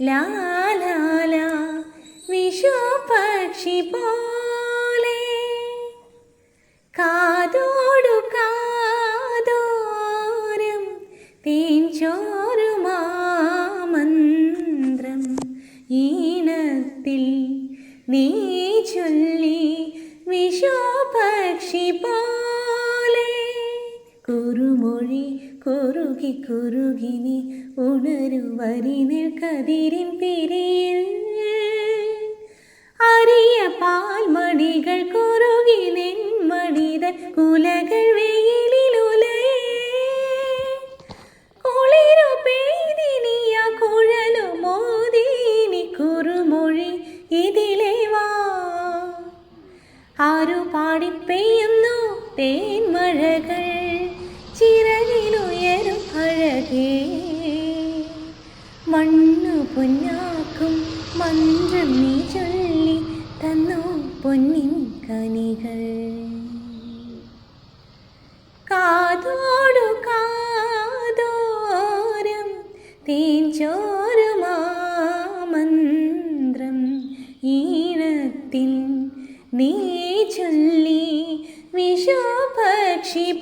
ലാലാല വിഷു പക്ഷി പോലെ. കാതോടു കാതോരം തേൻചോരുമാമന്ത്രം ഈണത്തിൽ നീ ചൊല്ലി വിഷു പക്ഷി പോലെ. കുറുമൊഴി കുറുകി കുറുകി നീ കതിരിൻ പിരിയിൽ. അറിയ പാൽ പാൽമണികൾ കുറുകി നെന്മടിതൻ കുലകൾ വെയിലിലുലയേ കുളിരു പെയ്തിനിയ കുഴലു മോദീനി കുറുമൊഴി ഇതിലേ വാ. ആരു പാടിപ്പെയ്യുന്നു തേൻമഴകൾ. അഴകേ. മണ്ണു പൊന്നാക്കും മന്ത്രം നീ ചൊല്ലി തന്നു പൊന്നിൻ കനികൾ. കാതോടു കാതോരം തേൻ ചോരുമാമന്ത്രം ഈണത്തിൽ നീ ചൊല്ലി വിഷോപക്ഷി